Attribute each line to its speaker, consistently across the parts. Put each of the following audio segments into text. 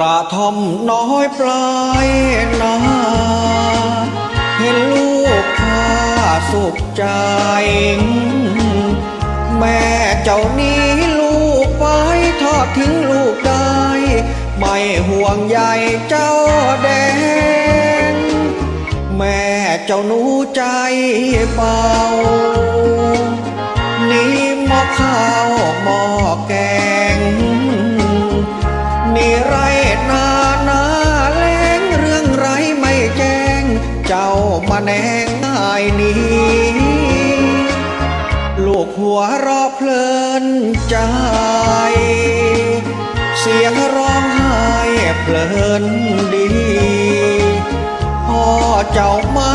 Speaker 1: ระทอมน้อยปลายนาเห็นลูกข้าสุขใจ แม่เจ้านี้ลูกไปทอดทิ้งลูกได้ ไม่ห่วงใยเจ้าแดง แม่เจ้าหนูใจเบา ลูกหัวรอเพลินใจ เสียงร้องไห้เพลินดี พ่อเจ้าไม่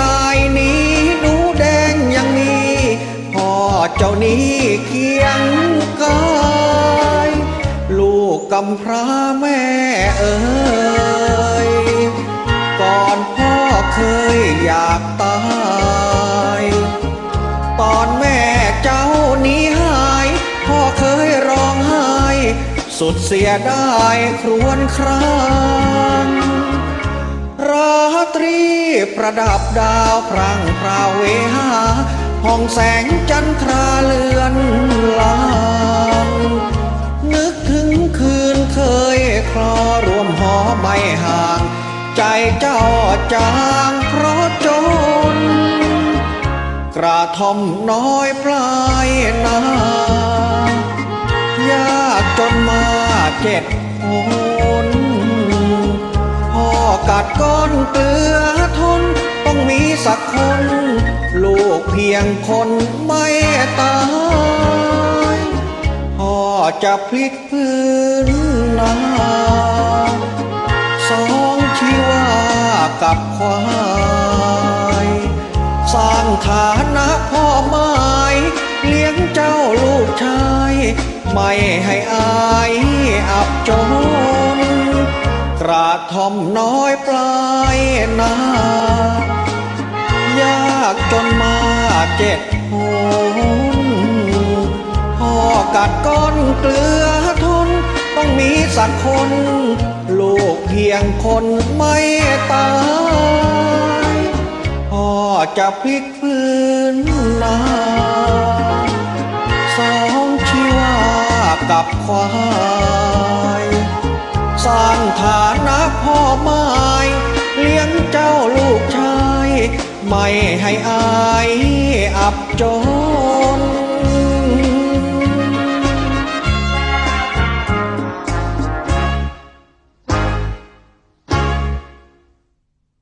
Speaker 1: นายนี้หนูแดงยังมีพ่อเจ้านี้เคียงกายลูกกำพร้าแม่เอ๋ยก่อนพ่อเคยอยากต สุดเสียได้ครวญครางราตรีประดับดาวพรังพราเวหาห้องแสงจันทราเลือนลางนึกถึงคืนเคยคลอรวมหอไม่ห่าง ใจเจ้าจางเพราะจน กระท่อมน้อยปลายนา ยากจนมาเจ็ดคนพ่อกัดก้อนเกลือทน ต้องมีสักคน ลูกเพียงคนไม่ตายพ่อจะพลิกพื้นนาสองชีวากับควาย สร้างฐาน ไม่ให้อายอับจน กระทอมน้อยปลายนายากจนมาเจ็ดหนพ่อกัดก้อนเกลือทน ต้องมีสักคน ลูกเพียงคนไม่ตายพ่อจะพลิก ฐานะพ่อไม้เลี้ยงเจ้าลูกชาย ไม่ให้อายอับจน